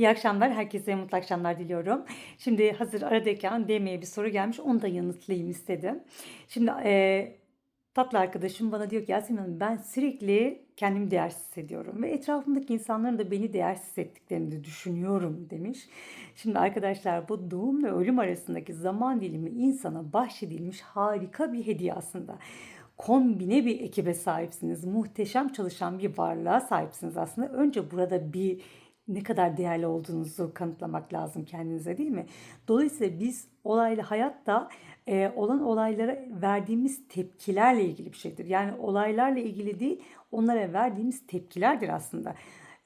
İyi akşamlar, herkese mutlu akşamlar diliyorum. Şimdi hazır aradayken DM'ye bir soru gelmiş, onu da yanıtlayayım istedim. Şimdi e, tatlı arkadaşım bana diyor ki Yasemin Hanım ben sürekli kendimi değersiz hissediyorum ve etrafımdaki insanların da beni değersiz hissettiklerini de düşünüyorum demiş. Şimdi arkadaşlar bu doğum ve ölüm arasındaki zaman dilimi insana bahşedilmiş harika bir hediye aslında kombine bir ekibe sahipsiniz. Muhteşem çalışan bir varlığa sahipsiniz aslında. Önce burada bir ne kadar değerli olduğunuzu kanıtlamak lazım kendinize değil mi? Dolayısıyla biz olaylı hayatta e, olan olaylara verdiğimiz tepkilerle ilgili bir şeydir. Yani olaylarla ilgili değil, onlara verdiğimiz tepkilerdir aslında.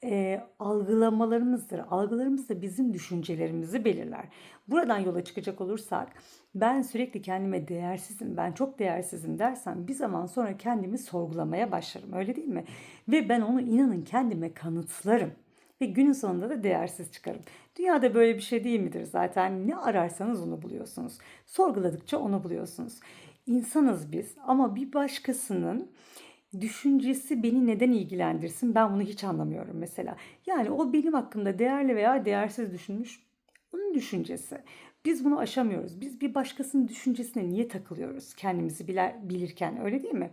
E, algılamalarımızdır. Algılarımız da bizim düşüncelerimizi belirler. Buradan yola çıkacak olursak ben sürekli kendime değersizim, ben çok değersizim dersem bir zaman sonra kendimi sorgulamaya başlarım. Öyle değil mi? Ve ben onu inanın kendime kanıtlarım ve günün sonunda da değersiz çıkarım. Dünyada böyle bir şey değil midir zaten? Ne ararsanız onu buluyorsunuz. Sorguladıkça onu buluyorsunuz. İnsanız biz ama bir başkasının düşüncesi beni neden ilgilendirsin ben bunu hiç anlamıyorum mesela. Yani o benim hakkımda değerli veya değersiz düşünmüş onun düşüncesi. Biz bunu aşamıyoruz. Biz bir başkasının düşüncesine niye takılıyoruz kendimizi bilir, bilirken öyle değil mi?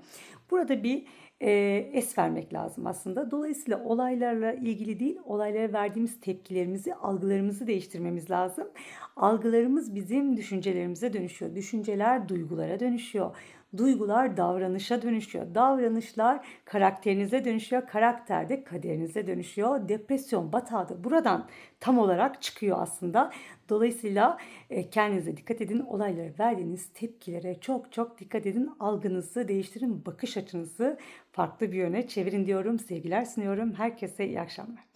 Burada bir e, es vermek lazım aslında. Dolayısıyla olaylarla ilgili değil, olaylara verdiğimiz tepkilerimizi, algılarımızı değiştirmemiz lazım. Algılarımız bizim düşüncelerimize dönüşüyor. Düşünceler duygulara dönüşüyor. Duygular davranışa dönüşüyor. Davranışlar karakterinize dönüşüyor. Karakter de kaderinize dönüşüyor. Depresyon batağı da buradan tam olarak çıkıyor aslında. Dolayısıyla kendinize dikkat edin. Olaylara verdiğiniz tepkilere çok çok dikkat edin. Algınızı değiştirin. Bakış açınızı farklı bir yöne çevirin diyorum. Sevgiler sunuyorum. Herkese iyi akşamlar.